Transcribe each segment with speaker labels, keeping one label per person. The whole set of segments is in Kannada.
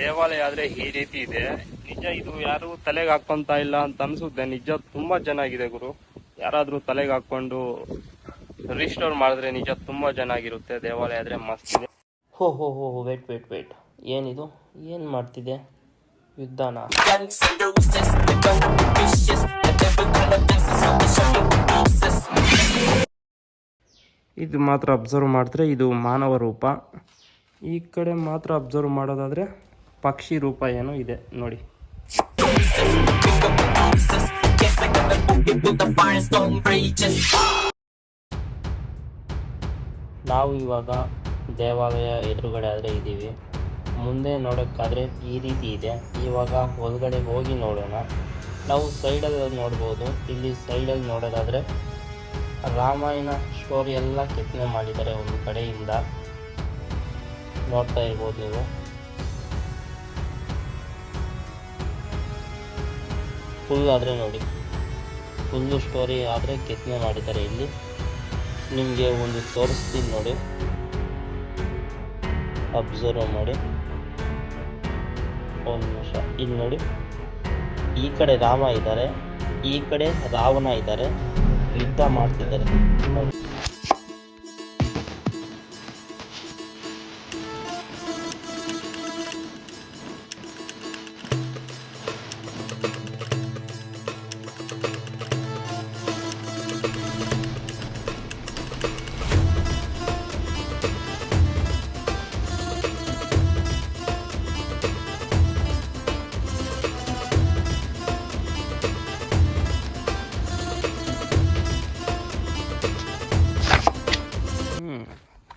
Speaker 1: ದೇವಾಲಯ ಆದ್ರೆ ಈ ರೀತಿ ಇದೆ. ನಿಜ ಇದು ಯಾರು ತಲೆಗೆ ಹಾಕೊಂತ ಇಲ್ಲ ಅಂತ ಅನ್ಸುತ್ತೆ. ನಿಜ ತುಂಬಾ ಚೆನ್ನಾಗಿದೆ ಗುರು. ಯಾರಾದ್ರೂ ತಲೆಗೆ ಹಾಕೊಂಡು ರಿಸ್ಟೋರ್ ಮಾಡಿದ್ರೆ ನಿಜ ತುಂಬಾ ಚೆನ್ನಾಗಿರುತ್ತೆ. ದೇವಾಲಯ ಆದ್ರೆ ಮಸ್ತ್ ಇದೆ.
Speaker 2: ಹೋ ಹೋ ಹೋ ವೇಟ್ ವೇಟ್ ವೇಟ್ ಏನಿದು? ಏನ್ ಮಾಡ್ತಿದೆ? ಯುದ್ಧನ? ಇದು ಮಾತ್ರ ಅಬ್ಸರ್ವ್ ಮಾಡಿದ್ರೆ ಇದು ಮಾನವ ರೂಪ. ಈ ಕಡೆ ಮಾತ್ರ ಅಬ್ಸರ್ವ್ ಮಾಡೋದಾದ್ರೆ ಪಕ್ಷಿ ರೂಪ ಏನೋ ಇದೆ, ನೋಡಿ. ನಾವು ಇವಾಗ ದೇವಾಲಯ ಎದುರುಗಡೆ ಆದರೆ ಇದ್ದೀವಿ. ಮುಂದೆ ನೋಡೋಕ್ಕಾದ್ರೆ ಈ ರೀತಿ ಇದೆ. ಇವಾಗ ಒಳಗಡೆ ಹೋಗಿ ನೋಡೋಣ. ನಾವು ಸೈಡಲ್ಲಿ ನೋಡ್ಬೋದು. ಇಲ್ಲಿ ಸೈಡಲ್ಲಿ ನೋಡೋದಾದರೆ ರಾಮಾಯಣ ಸ್ಟೋರಿ ಎಲ್ಲ ಕೆತ್ತನೆ ಮಾಡಿದ್ದಾರೆ ಒಂದು ಕಡೆಯಿಂದ. ನೋಡ್ತಾ ಇರ್ಬೋದು ನೀವು. ಫುಲ್ ಆದರೆ ನೋಡಿ. ಫುಲ್ಲು ಸ್ಟೋರಿ ಆದರೆ ಕೆತ್ತನೆ ಮಾಡಿದ್ದಾರೆ ಇಲ್ಲಿ. ನಿಮಗೆ ಒಂದು ತೋರಿಸ್ತೀನಿ ನೋಡಿ. ಅಬ್ಸರ್ವ್ ಮಾಡಿ. ಒಂದು ನಿಮಿಷ. ಇಲ್ಲಿ ನೋಡಿ. ಈ ಕಡೆ ರಾಮ ಇದ್ದಾರೆ. ಈ ಕಡೆ ರಾವಣ ಇದ್ದಾರೆ. ಯುದ್ಧ ಮಾಡ್ತಿದ್ದಾರೆ. ನೋಡಿ.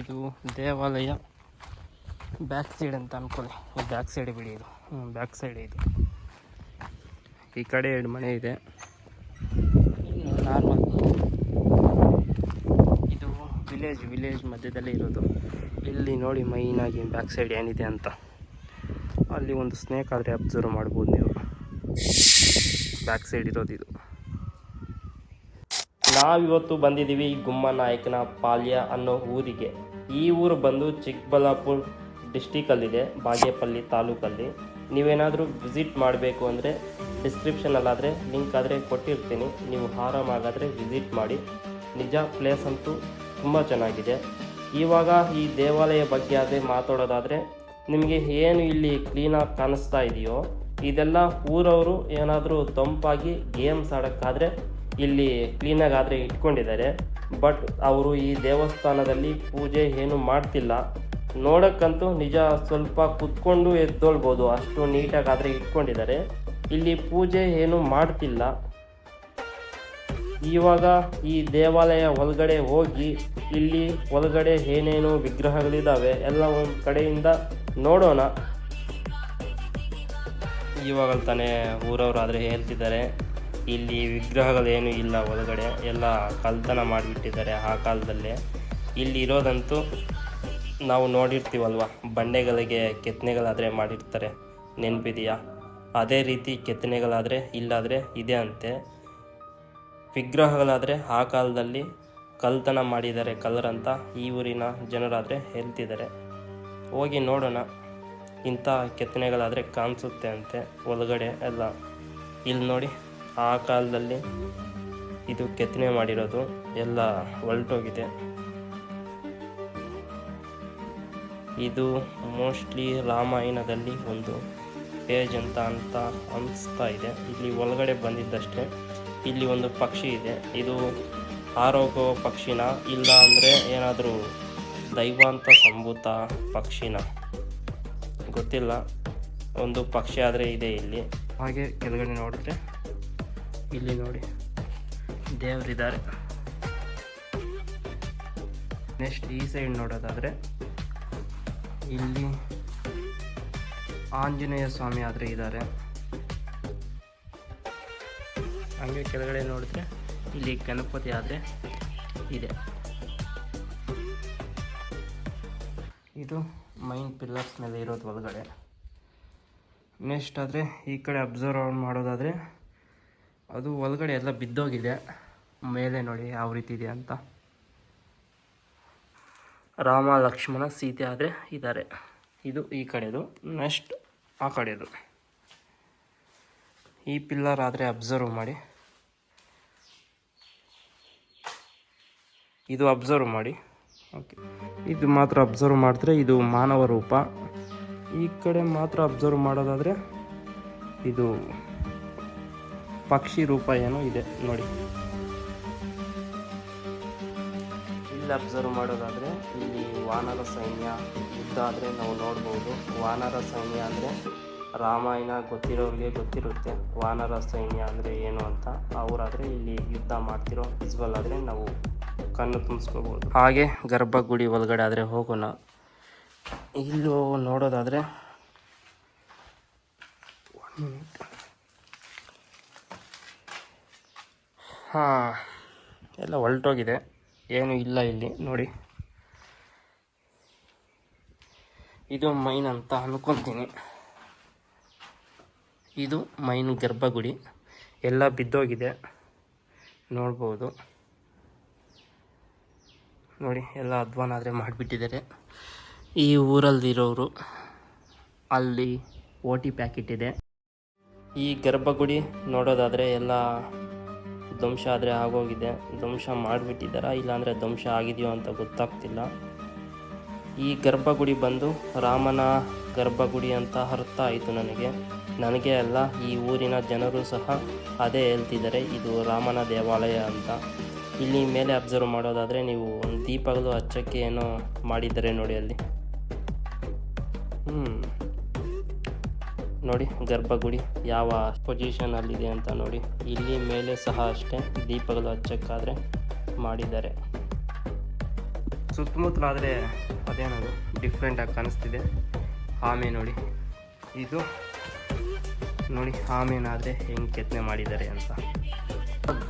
Speaker 2: ಇದು ದೇವಾಲಯ. ಬ್ಯಾಕ್ ಸೈಡ್ ಅಂತ ಅನ್ಕೊಳ್ಳಿ. ಬ್ಯಾಕ್ ಸೈಡ್ ಬಿಡಿ ಇದು. ಬ್ಯಾಕ್ ಸೈಡ್ ಇದು. ಈ ಕಡೆ ಎರಡು ಮನೆ ಇದೆ. ನಾರ್ಮಲ್ ಇದು ವಿಲೇಜ್ ವಿಲೇಜ್ ಮಧ್ಯದಲ್ಲೇ ಇರೋದು. ಇಲ್ಲಿ ನೋಡಿ ಮೈನಾಗಿ ಬ್ಯಾಕ್ ಸೈಡ್ ಏನಿದೆ ಅಂತ. ಅಲ್ಲಿ ಒಂದು ಸ್ನೇಕ್ ಆದರೆ ಅಬ್ಸರ್ವ್ ಮಾಡ್ಬೋದು ನೀವು. ಬ್ಯಾಕ್ ಸೈಡ್ ಇರೋದು ಇದು. ನಾವಿವತ್ತು ಬಂದಿದ್ದೀವಿ ಗುಮ್ಮ ನಾಯಕನ ಪಾಳ್ಯ ಅನ್ನೋ ಊರಿಗೆ. ಈ ಊರು ಬಂದು ಚಿಕ್ಕಬಳ್ಳಾಪುರ ಡಿಸ್ಟಿಕಲ್ಲಿದೆ ಬಾಗೇಪಲ್ಲಿ ತಾಲೂಕಲ್ಲಿ. ನೀವೇನಾದರೂ ವಿಸಿಟ್ ಮಾಡಬೇಕು ಅಂದರೆ ಡಿಸ್ಕ್ರಿಪ್ಷನಲ್ಲಾದರೆ ಲಿಂಕ್ ಆದರೆ ಕೊಟ್ಟಿರ್ತೀನಿ. ನೀವು ಆರಾಮಾಗಾದರೆ ವಿಸಿಟ್ ಮಾಡಿ. ನಿಜ ಪ್ಲೇಸ್ ಅಂತೂ ತುಂಬ ಚೆನ್ನಾಗಿದೆ. ಇವಾಗ ಈ ದೇವಾಲಯ ಬಗ್ಗೆ ಆದರೆ ಮಾತಾಡೋದಾದರೆ ನಿಮಗೆ ಏನು ಇಲ್ಲಿ ಕ್ಲೀನಾಗಿ ಕಾಣಿಸ್ತಾ ಇದೆಯೋ, ಇದೆಲ್ಲ ಊರವರು ಏನಾದರೂ ತಂಪಾಗಿ ಗೇಮ್ಸ್ ಆಡೋಕ್ಕಾದರೆ ಇಲ್ಲಿ ಕ್ಲೀನಾಗಿ ಆದರೆ ಇಟ್ಕೊಂಡಿದ್ದಾರೆ. ಬಟ್ ಅವರು ಈ ದೇವಸ್ಥಾನದಲ್ಲಿ ಪೂಜೆ ಏನು ಮಾಡ್ತಿಲ್ಲ. ನೋಡೋಕ್ಕಂತೂ ನಿಜ ಸ್ವಲ್ಪ ಕುತ್ಕೊಂಡು ಎದ್ದೊಳ್ಬೋದು. ಅಷ್ಟು ನೀಟಾಗಿ ಆದರೆ ಇಟ್ಕೊಂಡಿದ್ದಾರೆ. ಇಲ್ಲಿ ಪೂಜೆ ಏನು ಮಾಡ್ತಿಲ್ಲ. ಇವಾಗ ಈ ದೇವಾಲಯ ಒಳಗಡೆ ಹೋಗಿ ಇಲ್ಲಿ ಒಳಗಡೆ ಏನೇನು ವಿಗ್ರಹಗಳಿದ್ದಾವೆ ಎಲ್ಲ ಒಂದು ಕಡೆಯಿಂದ ನೋಡೋಣ. ಇವಾಗ ತಾನೇ ಊರವರು ಆದರೆ ಹೇಳ್ತಿದ್ದಾರೆ. ಇಲ್ಲಿ ವಿಗ್ರಹಗಳೇನು ಇಲ್ಲ ಒಳಗಡೆ, ಎಲ್ಲ ಕಲ್ತನ ಮಾಡಿಬಿಟ್ಟಿದ್ದಾರೆ ಆ ಕಾಲದಲ್ಲೇ. ಇಲ್ಲಿ ಇರೋದಂತೂ ನಾವು ನೋಡಿರ್ತೀವಲ್ವ, ಬಂಡೆಗಳಿಗೆ ಕೆತ್ತನೆಗಳಾದರೆ ಮಾಡಿರ್ತಾರೆ, ನೆನಪಿದೆಯಾ? ಅದೇ ರೀತಿ ಕೆತ್ತನೆಗಳಾದರೆ ಇಲ್ಲಾದರೆ ಇದೆ ಅಂತೆ. ವಿಗ್ರಹಗಳಾದರೆ ಆ ಕಾಲದಲ್ಲಿ ಕಲ್ತನ ಮಾಡಿದ್ದಾರೆ, ಕಲರ್ ಅಂತ ಈ ಊರಿನ ಜನರಾದರೆ ಹೇಳ್ತಿದ್ದಾರೆ. ಹೋಗಿ ನೋಡೋಣ, ಇಂಥ ಕೆತ್ತನೆಗಳಾದರೆ ಕಾಣಿಸುತ್ತೆ ಅಂತೆ ಒಳಗಡೆ ಎಲ್ಲ. ಇಲ್ಲಿ ನೋಡಿ. ಆ ಕಾಲದಲ್ಲಿ ಇದು ಕೆತ್ತನೆ ಮಾಡಿರೋದು ಎಲ್ಲ ಹೊಲ್ಟೋಗಿದೆ. ಇದು ಮೋಸ್ಟ್ಲಿ ರಾಮಾಯಣದಲ್ಲಿ ಒಂದು ಪೇಜ್ ಅಂತ ಅಂತ ಅನಿಸ್ತಾ ಇದೆ. ಇಲ್ಲಿ ಒಳಗಡೆ ಬಂದಿದ್ದಷ್ಟೇ. ಇಲ್ಲಿ ಒಂದು ಪಕ್ಷಿ ಇದೆ. ಇದು ಆರೋಗ್ಯ ಪಕ್ಷಿನ, ಇಲ್ಲ ಅಂದರೆ ಏನಾದರೂ ದೈವಾಂತ ಸಂಭೂತ ಪಕ್ಷಿನ. ಗೊತ್ತಿಲ್ಲ. ಒಂದು ಪಕ್ಷಿ ಆದರೆ ಇದೆ ಇಲ್ಲಿ. ಹಾಗೆ ಕೆಳಗಡೆ ನೋಡಿದ್ರೆ ಇಲ್ಲಿ ನೋಡಿ. ದೇವರಿದ್ದಾರೆ. ನೆಕ್ಸ್ಟ್ ಈ ಸೈಡ್ ನೋಡೋದಾದರೆ, ಇಲ್ಲಿ ಆಂಜನೇಯ ಸ್ವಾಮಿ ಆದರೆ ಇದ್ದಾರೆ. ಹಂಗೆ ಕೆಳಗಡೆ ನೋಡಿದ್ರೆ ಇಲ್ಲಿ ಗಣಪತಿ ಆದರೆ ಇದೆ. ಇದು ಮೈನ್ ಪಿಲ್ಲರ್ಸ್ನಲ್ಲಿ ಇರೋದು ಒಳಗಡೆ. ನೆಕ್ಸ್ಟ್ ಆದರೆ ಈ ಕಡೆ ಅಬ್ಸರ್ವ್ ಮಾಡೋದಾದರೆ ಅದು ಒಳಗಡೆ ಎಲ್ಲ ಬಿದ್ದೋಗಿದೆ. ಮೇಲೆ ನೋಡಿ ಯಾವ ರೀತಿ ಇದೆ ಅಂತ. ರಾಮ, ಲಕ್ಷ್ಮಣ, ಸೀತೆ ಆದರೆ ಇದ್ದಾರೆ. ಇದು ಈ ಕಡೆದು, ನೆಕ್ಸ್ಟ್ ಆ ಕಡೆದು. ಈ ಪಿಲ್ಲರ್ ಆದರೆ ಅಬ್ಸರ್ವ್ ಮಾಡಿ. ಇದು ಅಬ್ಸರ್ವ್ ಮಾಡಿ. ಓಕೆ ಇದು ಮಾತ್ರ ಅಬ್ಸರ್ವ್ ಮಾಡಿದ್ರೆ ಇದು ಮಾನವ ರೂಪ. ಈ ಕಡೆ ಮಾತ್ರ ಅಬ್ಸರ್ವ್ ಮಾಡೋದಾದರೆ ಇದು ಪಕ್ಷಿ ರೂಪ ಏನೋ ಇದೆ ನೋಡಿ. ಇಲ್ಲಿ ಅಬ್ಸರ್ವ್ ಮಾಡೋದಾದರೆ ಇಲ್ಲಿ ವಾನರ ಸೈನ್ಯ ಯುದ್ಧ ಆದರೆ ನಾವು ನೋಡ್ಬೋದು. ವಾನರ ಸೈನ್ಯ ಅಂದರೆ ರಾಮಾಯಣ ಗೊತ್ತಿರೋರಿಗೆ ಗೊತ್ತಿರುತ್ತೆ. ವಾನರ ಸೈನ್ಯ ಅಂದರೆ ಏನು ಅಂತ. ಅವರಾದರೆ ಇಲ್ಲಿ ಯುದ್ಧ ಮಾಡ್ತಿರೋ ವಿಸ್ಬಲ್ ಆದರೆ ನಾವು ಕಣ್ಣು ತುಂಬಿಸ್ಕೋಬೋದು. ಹಾಗೆ ಗರ್ಭಗುಡಿ ಒಳಗಡೆ ಆದರೆ ಹೋಗೋಣ. ಇಲ್ಲೂ ನೋಡೋದಾದರೆ ಹಾಂ. ಎಲ್ಲ ಹೊಲ್ಟೋಗಿದೆ. ಏನು ಇಲ್ಲ ಇಲ್ಲಿ, ನೋಡಿ. ಇದು ಮೈನ್ ಅಂತ ಅಂದ್ಕೊತೀನಿ ಇದು ಮೈನ್ ಗರ್ಭಗುಡಿ. ಎಲ್ಲ ಬಿದ್ದೋಗಿದೆ. ನೋಡ್ಬೋದು. ನೋಡಿ, ಎಲ್ಲ ಅಧ್ವಾನ ಆದರೆ ಮಾಡಿಬಿಟ್ಟಿದ್ದಾರೆ. ಈ ಊರಲ್ಲಿರೋರು ಅಲ್ಲಿ ಓ ಟಿ ಪ್ಯಾಕೆಟ್ ಇದೆ ಈ ಗರ್ಭಗುಡಿ ನೋಡೋದಾದರೆ ಎಲ್ಲ ಧ್ವಂಸ ಆದರೆ ಆಗೋಗಿದೆ, ಧ್ವಂಸ ಮಾಡಿಬಿಟ್ಟಿದ್ದಾರಾ ಇಲ್ಲಾಂದರೆ ಧ್ವಂಸ ಆಗಿದೆಯೋ ಅಂತ ಗೊತ್ತಾಗ್ತಿಲ್ಲ. ಈ ಗರ್ಭಗುಡಿ ಬಂದು ರಾಮನ ಗರ್ಭಗುಡಿ ಅಂತ ಅರ್ಥ ಆಯಿತು ನನಗೆ. ನನಗೆ ಅಲ್ಲ, ಈ ಊರಿನ ಜನರು ಸಹ ಅದೇ ಹೇಳ್ತಿದ್ದಾರೆ, ಇದು ರಾಮನ ದೇವಾಲಯ ಅಂತ. ಇಲ್ಲಿ ಮೇಲೆ ಅಬ್ಸರ್ವ್ ಮಾಡೋದಾದರೆ ನೀವು ಒಂದು ದೀಪಗಳು ಹಚ್ಚಕ್ಕೆ ಏನೋ ಮಾಡಿದ್ದಾರೆ ನೋಡಿ ಅಲ್ಲಿ. ಹ್ಞೂ ನೋಡಿ ಗರ್ಭಗುಡಿ ಯಾವ ಪೊಸಿಷನಲ್ಲಿದೆ ಅಂತ ನೋಡಿ. ಇಲ್ಲಿ ಮೇಲೆ ಸಹ ಅಷ್ಟೇ ದೀಪಗಳು ಹಚ್ಚಕ್ಕಾದರೆ ಮಾಡಿದ್ದಾರೆ. ಸುತ್ತಮುತ್ತಲಾದರೆ ಅದೇನದು ಡಿಫ್ರೆಂಟಾಗಿ ಕಾಣಿಸ್ತಿದೆ. ಆಮೆ ನೋಡಿ. ಇದು ನೋಡಿ ಆಮೇನಾದರೆ ಹೆಂಗೆ ಕೆತ್ತನೆ ಮಾಡಿದ್ದಾರೆ ಅಂತ.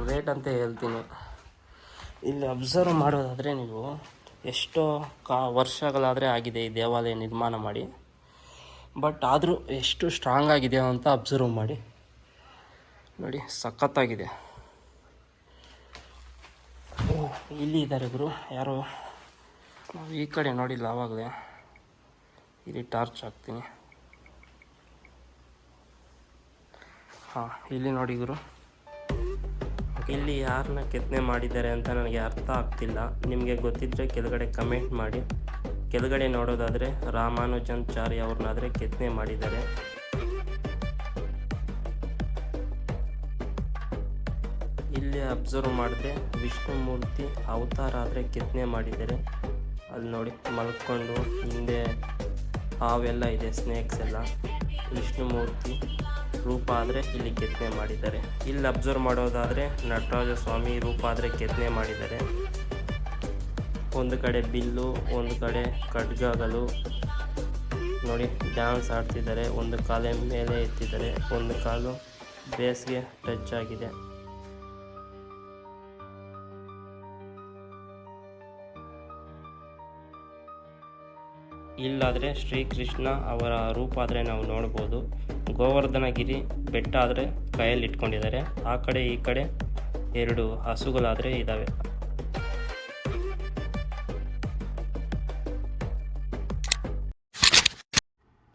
Speaker 2: ಗ್ರೇಟ್ ಅಂತ ಹೇಳ್ತೀನಿ. ಇಲ್ಲಿ ಅಬ್ಸರ್ವ್ ಮಾಡೋದಾದರೆ ನೀವು ಎಷ್ಟೋ ಕಾ ವರ್ಷಗಳಾದರೆ ಆಗಿದೆ ಈ ದೇವಾಲಯ ನಿರ್ಮಾಣ ಮಾಡಿ. ಬಟ್ ಆದರೂ ಎಷ್ಟು ಸ್ಟ್ರಾಂಗ್ ಆಗಿದೆ ಅಂತ ಅಬ್ಸರ್ವ್ ಮಾಡಿ. ನೋಡಿ, ಸಖತ್ತಾಗಿದೆ. ಇಲ್ಲಿ ಇದ್ದಾರೆ ಗುರು. ಯಾರೋ, ನಾವು ಈ ಕಡೆ ನೋಡಿಲ್ಲ ಆವಾಗಲೇ. ಇಲ್ಲಿ ಟಾರ್ಚ್ ಹಾಕ್ತೀನಿ. ಹಾಂ, ಇಲ್ಲಿ ನೋಡಿ ಗುರು. ಇಲ್ಲಿ ಯಾರನ್ನ ಕೆತ್ತನೆ ಮಾಡಿದ್ದಾರೆ ಅಂತ ನನಗೆ ಅರ್ಥ ಆಗ್ತಿಲ್ಲ. ನಿಮಗೆ ಗೊತ್ತಿದ್ದರೆ ಕೆಳಗಡೆ ಕಮೆಂಟ್ ಮಾಡಿ. ಕೆಳಗಡೆ ನೋಡೋದಾದರೆ ರಾಮಾನುಜಾಚಾರ್ಯ ಅವ್ರನ್ನಾದರೆ ಕೆತ್ತನೆ ಮಾಡಿದ್ದಾರೆ. ಇಲ್ಲಿ ಅಬ್ಸರ್ವ್ ಮಾಡಿದ್ರೆ ವಿಷ್ಣುಮೂರ್ತಿ ಅವತಾರ ಆದರೆ ಕೆತ್ತನೆ ಮಾಡಿದ್ದಾರೆ. ಅಲ್ಲಿ ನೋಡಿ ಮಲ್ಕೊಂಡು ಹಿಂದೆ ಹಾವೆಲ್ಲ ಇದೆ ಸ್ನೇಕ್ಸ್ ಎಲ್ಲ. ವಿಷ್ಣುಮೂರ್ತಿ ರೂಪ ಆದರೆ ಇಲ್ಲಿ ಕೆತ್ತನೆ ಮಾಡಿದ್ದಾರೆ. ಇಲ್ಲಿ ಅಬ್ಸರ್ವ್ ಮಾಡೋದಾದರೆ ನಟರಾಜ ಸ್ವಾಮಿ ರೂಪ ಆದರೆ ಕೆತ್ತನೆ ಮಾಡಿದ್ದಾರೆ. ಒಂದು ಕಡೆ ಬಿಲ್ಲು, ಒಂದು ಕಡೆ ಖಡ್ಗಗಳು ನೋಡಿ, ಡ್ಯಾನ್ಸ್ ಆಡ್ತಿದ್ದಾರೆ. ಒಂದು ಕಾಲ ಮೇಲೆ ಎತ್ತಿದ್ದಾರೆ. ಒಂದು ಕಾಲು ಬೇಸ್ಗೆ ಟಚ್ ಆಗಿದೆ. ಇಲ್ಲಾದರೆ ಶ್ರೀಕೃಷ್ಣ ಅವರ ರೂಪ ಆದರೆ ನಾವು ನೋಡ್ಬೋದು. ಗೋವರ್ಧನಗಿರಿ ಬೆಟ್ಟ ಆದರೆ ಕೈಯಲ್ಲಿ ಇಟ್ಕೊಂಡಿದ್ದಾರೆ ಆ ಕಡೆ ಈ ಕಡೆ ಎರಡು ಹಸುಗಳಾದರೆ ಇದ್ದಾವೆ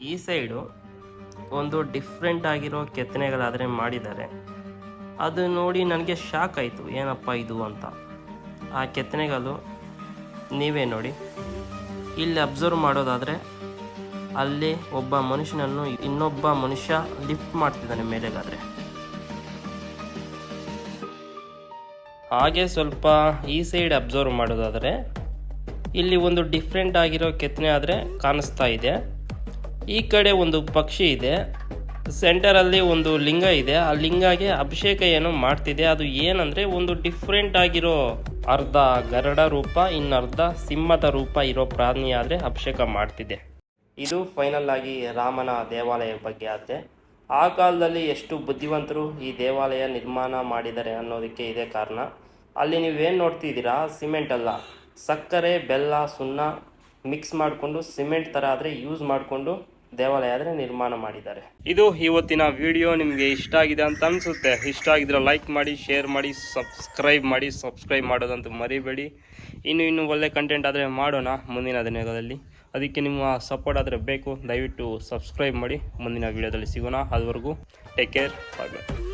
Speaker 2: ಈ ಸೈಡು ಒಂದು ಡಿಫ್ರೆಂಟ್ ಆಗಿರೋ ಕೆತ್ತನೆಗಳಾದರೆ ಮಾಡಿದ್ದಾರೆ. ಅದು ನೋಡಿ ನನಗೆ ಶಾಕ್ ಆಯಿತು. ಏನಪ್ಪ ಇದು ಅಂತ. ಆ ಕೆತ್ತನೆಗಳು ನೀವೇ ನೋಡಿ. ಇಲ್ಲಿ ಅಬ್ಸರ್ವ್ ಮಾಡೋದಾದರೆ ಅಲ್ಲಿ ಒಬ್ಬ ಮನುಷ್ಯನನ್ನು ಇನ್ನೊಬ್ಬ ಮನುಷ್ಯ ಲಿಫ್ಟ್ ಮಾಡ್ತಿದ್ದಾನೆ ಮೇಲೆಗಾದರೆ. ಹಾಗೆ ಸ್ವಲ್ಪ ಈ ಸೈಡ್ ಅಬ್ಸರ್ವ್ ಮಾಡೋದಾದರೆ ಇಲ್ಲಿ ಒಂದು ಡಿಫ್ರೆಂಟ್ ಆಗಿರೋ ಕೆತ್ತನೆ ಆದರೆ ಕಾಣಿಸ್ತಾ ಇದೆ. ಈ ಕಡೆ ಒಂದು ಪಕ್ಷಿ ಇದೆ. ಸೆಂಟರಲ್ಲಿ ಒಂದು ಲಿಂಗ ಇದೆ. ಆ ಲಿಂಗಗೆ ಅಭಿಷೇಕ ಏನೋ ಮಾಡ್ತಿದೆ. ಅದು ಏನಂದರೆ ಒಂದು ಡಿಫ್ರೆಂಟ್ ಆಗಿರೋ ಅರ್ಧ ಗರಡ ರೂಪ, ಇನ್ನರ್ಧ ಸಿಂಹದ ರೂಪ ಇರೋ ಪ್ರಾಣಿ ಆದರೆ ಅಭಿಷೇಕ ಮಾಡ್ತಿದೆ. ಇದು ಫೈನಲ್ ಆಗಿ ರಾಮನ ದೇವಾಲಯ ಬಗ್ಗೆ ಆದರೆ, ಆ ಕಾಲದಲ್ಲಿ ಎಷ್ಟು ಬುದ್ಧಿವಂತರು ಈ ದೇವಾಲಯ ನಿರ್ಮಾಣ ಮಾಡಿದ್ದಾರೆ ಅನ್ನೋದಕ್ಕೆ ಇದೇ ಕಾರಣ. ಅಲ್ಲಿ ನೀವೇನು ನೋಡ್ತಿದ್ದೀರಾ? ಸಿಮೆಂಟ್ ಅಲ್ಲ. ಸಕ್ಕರೆ, ಬೆಲ್ಲ, ಸುಣ್ಣ ಮಿಕ್ಸ್ ಮಾಡಿಕೊಂಡು ಸಿಮೆಂಟ್ ಥರ ಆದರೆ ಯೂಸ್ ಮಾಡಿಕೊಂಡು ದೇವಾಲಯ ಆದರೆ ನಿರ್ಮಾಣ ಮಾಡಿದ್ದಾರೆ.
Speaker 1: ಇದು ಇವತ್ತಿನ ವಿಡಿಯೋ ನಿಮಗೆ ಇಷ್ಟ ಆಗಿದೆ ಅಂತ ಅನಿಸುತ್ತೆ. ಇಷ್ಟ ಆಗಿದ್ರೆ ಲೈಕ್ ಮಾಡಿ ಶೇರ್ ಮಾಡಿ ಸಬ್ಸ್ಕ್ರೈಬ್ ಮಾಡಿ ಸಬ್ಸ್ಕ್ರೈಬ್ ಮಾಡೋದಂತೂ ಮರಿಬೇಡಿ. ಇನ್ನು ಇನ್ನು ಒಳ್ಳೆ ಕಂಟೆಂಟ್ ಆದರೆ ಮಾಡೋಣ ಮುಂದಿನ ದಿನಗಳಲ್ಲಿ. ಅದಕ್ಕೆ ನಿಮ್ಮ ಸಪೋರ್ಟ್ ಆದರೆ ಬೇಕು. ದಯವಿಟ್ಟು ಸಬ್ಸ್ಕ್ರೈಬ್ ಮಾಡಿ. ಮುಂದಿನ ವಿಡಿಯೋದಲ್ಲಿ ಸಿಗೋಣ. ಅದುವರೆಗೂ ಟೇಕ್ ಕೇರ್ ಬಾಯ್ ಬಾಯ್